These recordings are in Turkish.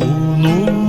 No.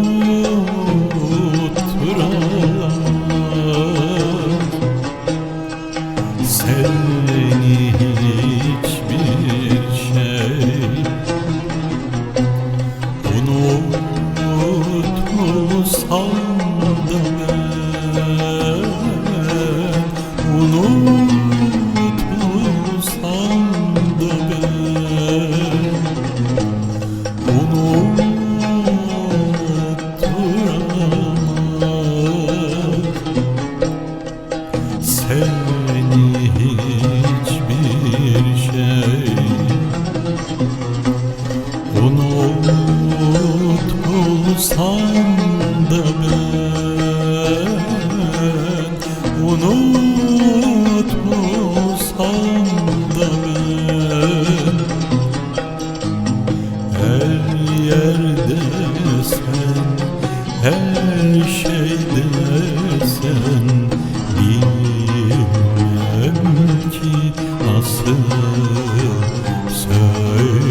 Unutulsam da her yerde her şeyde sen. Ki nasıl söylesem.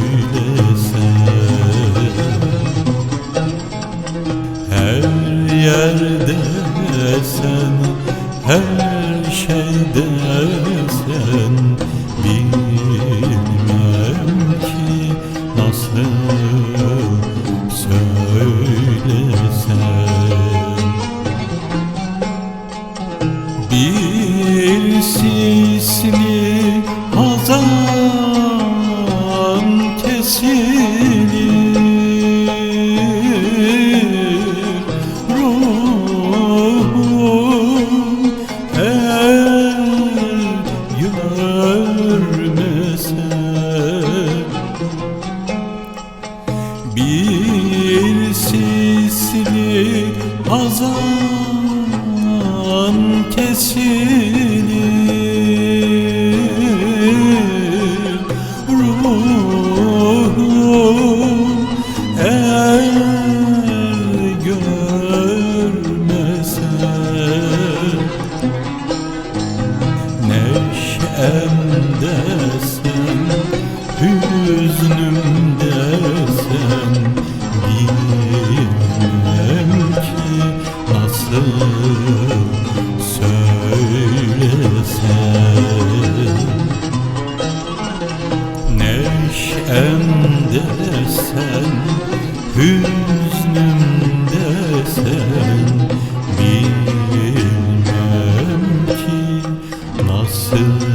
Her yerde sen, her şeyde sen Bilmem ki nasıl söylesem. Sisli hazan kesilir görmese bir sisli hazan kesilir. Ruhum hem de sen Hüznüm desen Bilmem ki nasıl söylesem Neşem desen Hüznüm desen Bilmem ki nasıl